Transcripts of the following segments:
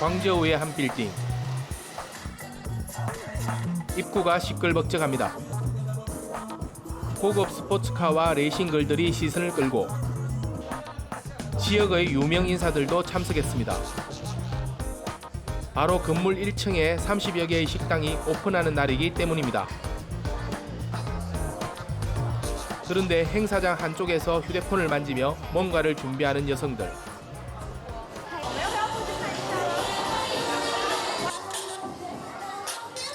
광저우의 한 빌딩. 입구가 시끌벅적합니다. 고급 스포츠카와 레이싱걸들이 시선을 끌고 지역의 유명 인사들도 참석했습니다. 바로 건물 1층에 30여 개의 식당이 오픈하는 날이기 때문입니다. 그런데 행사장 한쪽에서 휴대폰을 만지며 뭔가를 준비하는 여성들.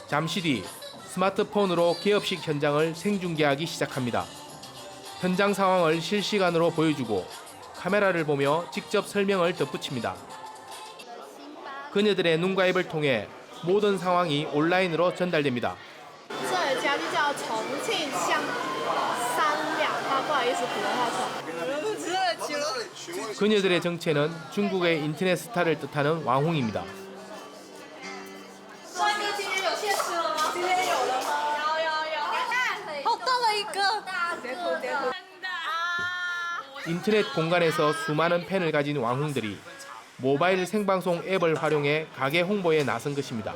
잠시 뒤 스마트폰으로 개업식 현장을 생중계하기 시작합니다. 현장 상황을 실시간으로 보여주고 카메라를 보며 직접 설명을 덧붙입니다. 그녀들의 눈과 입을 통해 모든 상황이 온라인으로 전달됩니다. 그녀들의 정체는 중국의 인터넷 스타를 뜻하는 왕홍입니다. 인터넷 공간에서 수많은 팬을 가진 왕홍들이 모바일 생방송 앱을 활용해 가게 홍보에 나선 것입니다.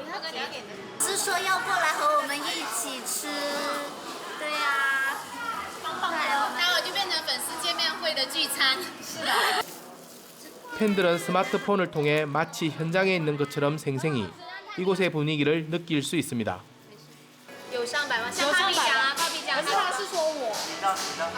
是说要过来和我们一起吃，对呀、待会就变成粉丝见面会的聚餐。是的。 팬들은 스마트폰을 통해 마치 현장에 있는 것처럼 생생히 이곳의 분위기를 느낄 수 있습니다. 有上百万，像有芭比酱上百万啊，芭比酱。可是他是说我，我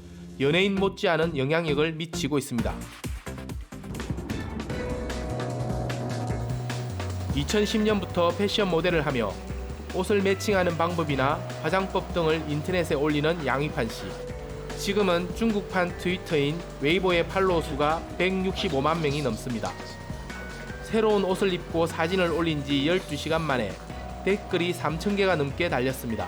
연예인 못지않은 영향력을 미치고 있습니다. 2010년부터 패션 모델을 하며 옷을 매칭하는 방법이나 화장법 등을 인터넷에 올리는 양위판 씨. 지금은 중국판 트위터인 웨이보의 팔로워 수가 165만 명이 넘습니다. 새로운 옷을 입고 사진을 올린 지 12시간 만에 댓글이 3,000개가 넘게 달렸습니다.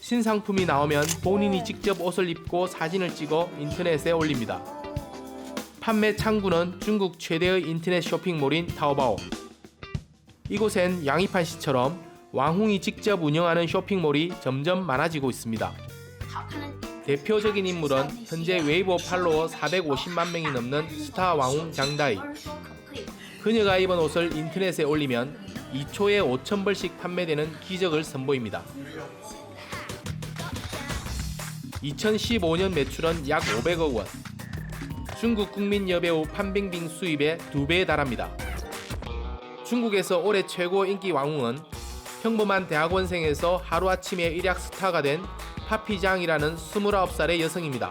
신상품이 나오면 본인이 직접 옷을 입고 사진을 찍어 인터넷에 올립니다. 판매 창구는 중국 최대의 인터넷 쇼핑몰인 타오바오. 이곳엔 양이판 씨처럼 왕홍이 직접 운영하는 쇼핑몰이 점점 많아지고 있습니다. 대표적인 인물은 현재 웨이보 팔로워 450만 명이 넘는 스타 왕홍 장다이. 그녀가 입은 옷을 인터넷에 올리면 2초에 5천 벌씩 판매되는 기적을 선보입니다. 2015년 매출은 약 500억 원. 중국 국민 여배우 판빙빙 수입의 두 배에 달합니다. 중국에서 올해 최고 인기 왕웅은 평범한 대학원생에서 하루아침에 일약 스타가 된 파피장이라는 29살의 여성입니다.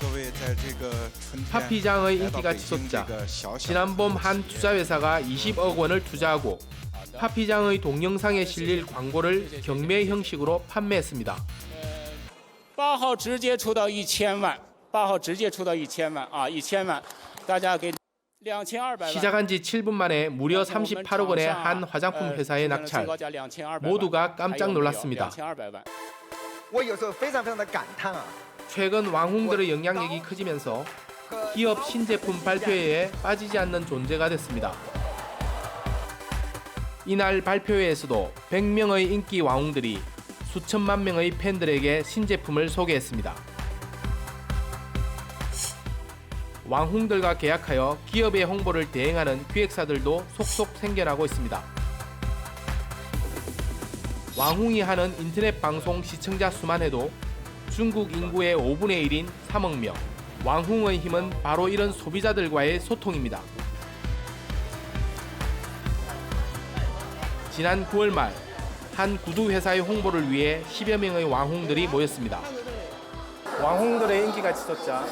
各位在这个春天 파피장의 来到 인기가 北京这 치솟자 个小小 지난봄 한 투자회사가 20억 원을 투자하고 파피장의 동영상에 실릴 광고를 경매 형식으로 판매했습니다. 八号直接出到一千万，八号直接出到一千万啊，一千万，大家给两千二百万。 시작한 지 7분 만에 무려 38억 원의 한 화장품 회사의 낙찰. 모두가 깜짝 놀랐습니다. 我有时候非常非常的感叹啊， 최근 왕홍들의 영향력이 커지면서 기업 신제품 발표회에 빠지지 않는 존재가 됐습니다. 이날 발표회에서도 100명의 인기 왕웅들이 수천만 명의 팬들에게 신제품을 소개했습니다. 왕홍들과 계약하여 기업의 홍보를 대행하는 기획사들도 속속 생겨나고 있습니다. 왕홍이 하는 인터넷 방송 시청자 수만 해도 중국 인구의 5분의 1인 3억 명. 왕홍의 힘은 바로 이런 소비자들과의 소통입니다. 지난 9월 말 한 구두 회사의 홍보를 위해 10여 명의 왕홍들이 모였습니다. 왕홍들의 인기가 지속자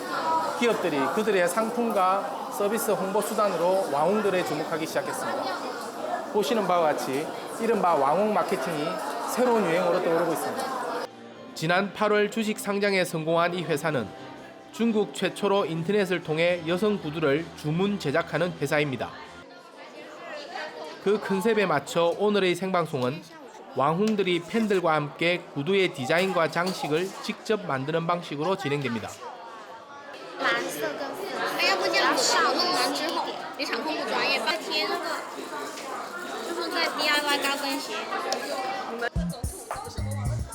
기업들이 그들의 상품과 서비스 홍보 수단으로 왕홍들에 주목하기 시작했습니다. 보시는 바와 같이 이른바 왕홍 마케팅이 새로운 유행어로 떠오르고 있습니다. 지난 8월 주식 상장에 성공한 이 회사는 중국 최초로 인터넷을 통해 여성 구두를 주문 제작하는 회사입니다. 그 컨셉에 맞춰 오늘의 생방송은 왕홍들이 팬들과 함께 구두의 디자인과 장식을 직접 만드는 방식으로 진행됩니다.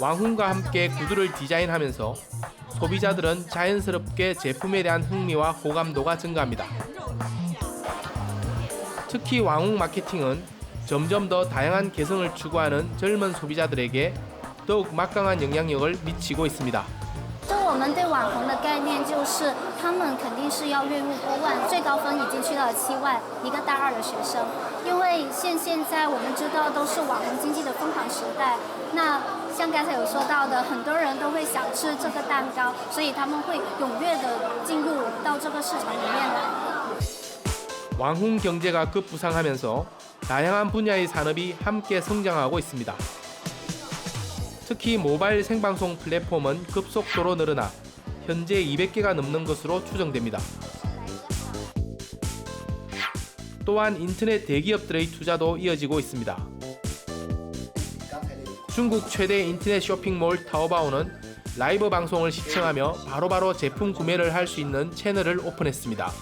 왕홍과 함께 구두를 디자인하면서 소비자들은 자연스럽게 제품에 대한 흥미와 호감도가 증가합니다. 특히 왕홍 마케팅은 점점 더 다양한 개성을 추구하는 젊은 소비자들에게 더욱 막강한 영향력을 미치고 있습니다. 就我们对网红的概念就是，他们肯定是要月入过万，最高分已经去到了七万，一个大二的学生。因为现现在我们知道都是网红经济的疯狂时代，那像刚才有说到的，很多人都会想吃这个蛋糕，所以他们会踊跃的进入到这个市场里面来。 왕홍 경제가 급부상하면서 다양한 분야의 산업이 함께 성장하고 있습니다. 특히 모바일 생방송 플랫폼은 급속도로 늘어나 현재 200개가 넘는 것으로 추정됩니다. 또한 인터넷 대기업들의 투자도 이어지고 있습니다. 중국 최대 인터넷 쇼핑몰 타오바오는 라이브 방송을 시청하며 바로바로 제품 구매를 할 수 있는 채널을 오픈했습니다.